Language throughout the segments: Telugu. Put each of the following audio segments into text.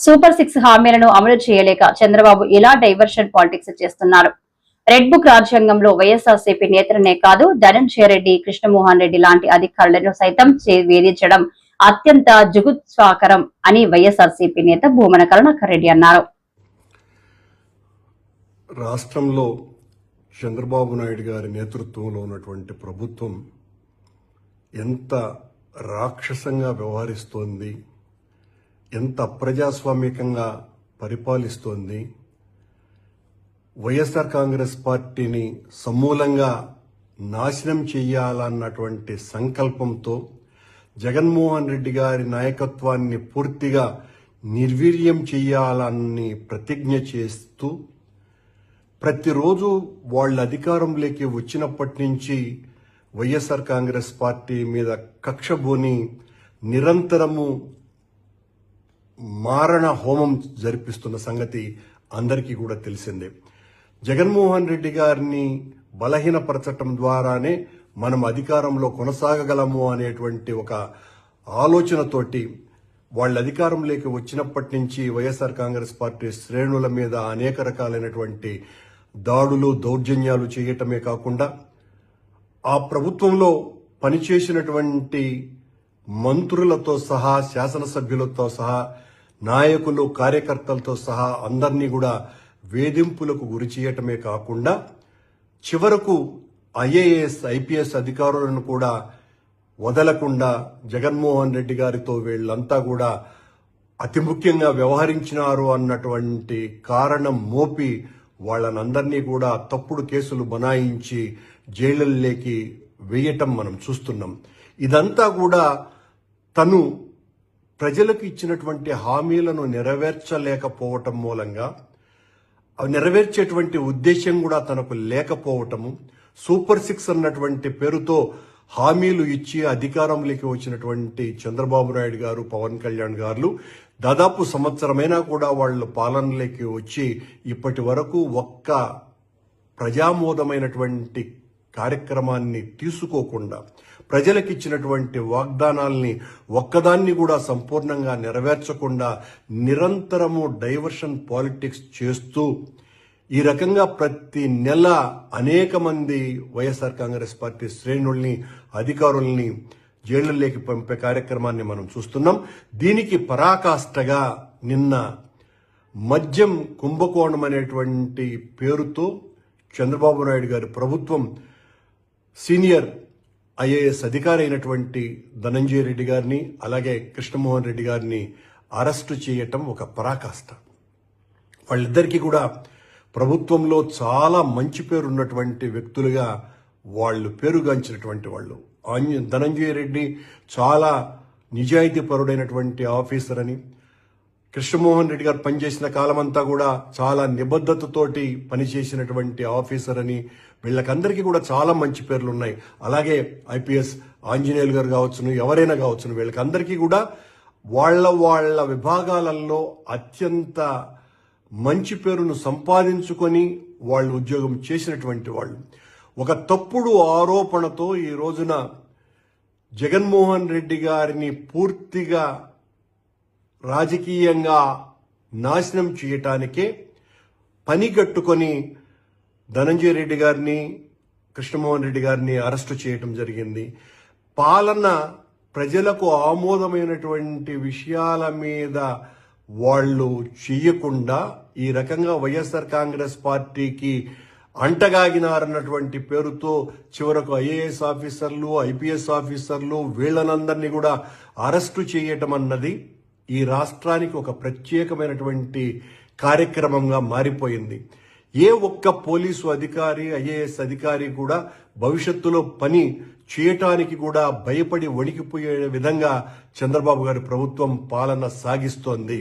సూపర్ సిక్స్ హామీలను అమలు చేయలేక చంద్రబాబు ఇలా డైవర్షన్ పాలిటిక్స్ చేస్తున్నారు. రెడ్ బుక్ రాజ్యాంగంలో వైఎస్ఆర్సీపీ నేతలనే కాదు ధనంజయ రెడ్డి కృష్ణమోహన్ రెడ్డి లాంటి అధికారులను సైతం చే- వేధించడం అత్యంత జుగుత్సాకరం అని వైఎస్ఆర్సీపీ నేత భూమన కరుణాకర్ రెడ్డి అన్నారు. రాష్ట్రంలో చంద్రబాబు నాయుడు గారి నేతృత్వంలో ఉన్నటువంటి ప్రభుత్వం ఎంత రాక్షసంగా వ్యవహరిస్తోంది ఎంత అప్రజాస్వామికంగా పరిపాలిస్తోంది. వైఎస్ఆర్ కాంగ్రెస్ పార్టీని సమూలంగా నాశనం చేయాలన్నటువంటి సంకల్పంతో జగన్మోహన్ రెడ్డి గారి నాయకత్వాన్ని పూర్తిగా నిర్వీర్యం చేయాలని ప్రతిజ్ఞ చేస్తూ ప్రతిరోజు వాళ్ళ అధికారంలోకి వచ్చినప్పటి నుంచి వైఎస్ఆర్ కాంగ్రెస్ పార్టీ మీద కక్షబోని నిరంతరము మారణ హోమం జరిపిస్తున్న సంగతి అందరికీ కూడా తెలిసిందే. జగన్మోహన్ రెడ్డి గారిని బలహీనపరచటం ద్వారానే మనం అధికారంలో కొనసాగగలము అనేటువంటి ఒక ఆలోచనతోటి వాళ్ళ అధికారంలోకి వచ్చినప్పటి నుంచి వైఎస్ఆర్ కాంగ్రెస్ పార్టీ శ్రేణుల మీద అనేక రకాలైనటువంటి దాడులు దౌర్జన్యాలు చేయటమే కాకుండా ఆ ప్రభుత్వంలో పనిచేసినటువంటి మంత్రులతో సహా శాసనసభ్యులతో సహా నాయకులు కార్యకర్తలతో సహా అందరినీ కూడా వేధింపులకు గురి చేయటమే కాకుండా చివరకు ఐఏఎస్ ఐపీఎస్ అధికారులను కూడా వదలకుండా జగన్మోహన్ రెడ్డి గారితో వీళ్ళంతా కూడా అతి ముఖ్యంగా వ్యవహరించినారు అన్నటువంటి కారణం మోపి వాళ్ళనందరినీ కూడా తప్పుడు కేసులు బనాయించి జైళ్ళల్లోకి వేయటం మనం చూస్తున్నాం. ఇదంతా కూడా తను ప్రజలకు ఇచ్చినటువంటి హామీలను నెరవేర్చలేకపోవటం మూలంగా నెరవేర్చేటువంటి ఉద్దేశం కూడా తనకు లేకపోవటము సూపర్ సిక్స్ అన్నటువంటి పేరుతో హామీలు ఇచ్చి అధికారంలోకి వచ్చినటువంటి చంద్రబాబు నాయుడు గారు పవన్ కళ్యాణ్ గారు దాదాపు సంవత్సరమైనా కూడా వాళ్ళ పాలనలోకి వచ్చి ఇప్పటి వరకు ఒక్క ప్రజామోదమైనటువంటి కార్యక్రమాన్ని తీసుకోకుండా ప్రజలకు ఇచ్చినటువంటి వాగ్దానాల్ని ఒక్కదాన్ని కూడా సంపూర్ణంగా నెరవేర్చకుండా నిరంతరము డైవర్షన్ పాలిటిక్స్ చేస్తూ ఈ రకంగా ప్రతి నెల అనేక మంది వైఎస్ఆర్ కాంగ్రెస్ పార్టీ శ్రేణుల్ని అధికారుల్ని జైళ్ళలోకి పంపే కార్యక్రమాన్ని మనం చూస్తున్నాం. దీనికి పరాకాష్ఠగా నిన్న మద్యం కుంభకోణం అనేటువంటి పేరుతో చంద్రబాబు నాయుడు గారి ప్రభుత్వం సీనియర్ ఐఏఎస్ అధికారి అయినటువంటి ధనంజయ రెడ్డి గారిని అలాగే కృష్ణమోహన్ రెడ్డి గారిని అరెస్టు చేయటం ఒక పరాకాష్ట. వాళ్ళిద్దరికీ కూడా ప్రభుత్వంలో చాలా మంచి పేరు ఉన్నటువంటి వ్యక్తులుగా వాళ్ళు పేరుగాంచినటువంటి వాళ్ళు. ధనంజయ రెడ్డి చాలా నిజాయితీ పరుడైనటువంటి ఆఫీసర్ అని కృష్ణమోహన్ రెడ్డి గారు పనిచేసిన కాలమంతా కూడా చాలా నిబద్ధతతోటి పనిచేసినటువంటి ఆఫీసర్ అని వీళ్ళకందరికీ కూడా చాలా మంచి పేర్లు ఉన్నాయి అలాగే ఐపీఎస్ ఆంజనేయులు గారు కావచ్చును ఎవరైనా కావచ్చును వీళ్ళకందరికీ కూడా వాళ్ళ వాళ్ళ విభాగాలలో అత్యంత మంచి పేరును సంపాదించుకొని వాళ్ళు ఉద్యోగం చేసినటువంటి వాళ్ళు. ఒక తప్పుడు ఆరోపణతో ఈ రోజున జగన్మోహన్ రెడ్డి గారిని పూర్తిగా రాజకీయంగా నాశనం చేయటానికే పని కట్టుకొని ధనంజయ రెడ్డి గారిని కృష్ణమోహన్ రెడ్డి గారిని అరెస్టు చేయటం జరిగింది. పాలన ప్రజలకు ఆమోదమైనటువంటి విషయాల మీద వాళ్ళు చేయకుండా ఈ రకంగా వైఎస్ఆర్ కాంగ్రెస్ పార్టీకి అంటగాగినారన్నటువంటి పేరుతో చివరకు ఐఏఎస్ ఆఫీసర్లు ఐపీఎస్ ఆఫీసర్లు వీళ్ళనందరినీ కూడా అరెస్టు చేయటం అన్నది ఈ రాష్ట్రానికి ఒక ప్రత్యేకమైనటువంటి కార్యక్రమంగా మారిపోయింది. ఏ ఒక్క పోలీసు అధికారి ఐఏఎస్ అధికారి కూడా భవిష్యత్తులో పని చేయటానికి కూడా భయపడి వణికిపోయే విధంగా చంద్రబాబు గారి ప్రభుత్వం పాలన సాగిస్తోంది.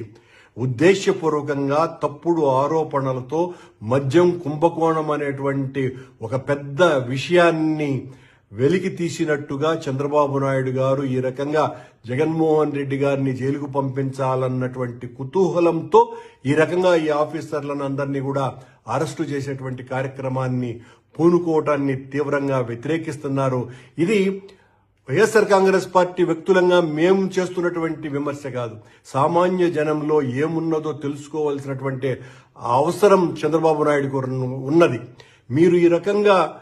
ఉద్దేశపూర్వకంగా తప్పుడు ఆరోపణలతో మద్యం కుంభకోణం అనేటువంటి ఒక పెద్ద విషయాన్ని వెలికి తీసినట్టుగా చంద్రబాబు నాయుడు గారు ఈ రకంగా జగన్మోహన్ రెడ్డి గారిని జైలుకు పంపించాలన్నటువంటి కుతూహలంతో ఈ రకంగా ఈ ఆఫీసర్లను అందరినీ కూడా అరెస్టు చేసేటువంటి కార్యక్రమాన్ని పూనుకోవటాన్ని తీవ్రంగా వ్యతిరేకిస్తున్నారు. ఇది వైఎస్ఆర్ కాంగ్రెస్ పార్టీ వ్యక్తులంగా మేము చేస్తున్నటువంటి విమర్శ కాదు. సామాన్య జనంలో ఏమున్నదో తెలుసుకోవాల్సినటువంటి అవసరం చంద్రబాబు నాయుడు ఉన్నది. మీరు ఈ రకంగా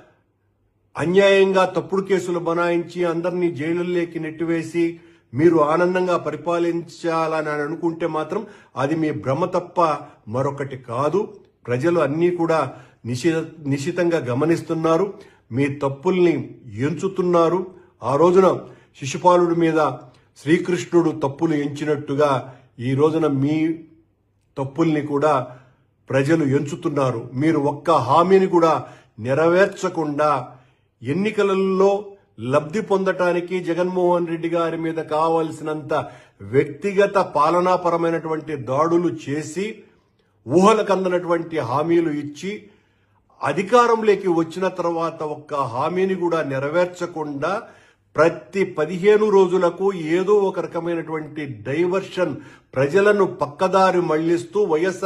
అన్యాయంగా తప్పుడు కేసులు బనాయించి అందరినీ జైలుల్లోకి నెట్టివేసి మీరు ఆనందంగా పరిపాలించాలని అనుకుంటే మాత్రం అది మీ భ్రమ తప్ప మరొకటి కాదు. ప్రజలు అన్నీ కూడా నిశి నిశితంగా గమనిస్తున్నారు. మీ తప్పుల్ని ఎంచుతున్నారు. ఆ రోజున శిశుపాలుడి మీద శ్రీకృష్ణుడు తప్పులు ఎంచినట్టుగా ఈ రోజున మీ తప్పుల్ని కూడా ప్రజలు ఎంచుతున్నారు. మీరు ఒక్క హామీని కూడా నెరవేర్చకుండా ఎన్నికలలో లబ్ధి పొందటానికి జగన్మోహన్ రెడ్డి గారి మీద కావలసినంత వ్యక్తిగత పాలనాపరమైనటువంటి దాడులు చేసి ఊహలకు అందనటువంటి హామీలు ఇచ్చి అధికారంలోకి వచ్చిన తర్వాత ఒక్క హామీని కూడా నెరవేర్చకుండా ప్రతి పదిహేను రోజులకు ఏదో ఒక రకమైనటువంటి డైవర్షన్ ప్రజలను పక్కదారి మళ్ళిస్తూ వైఎస్ఆర్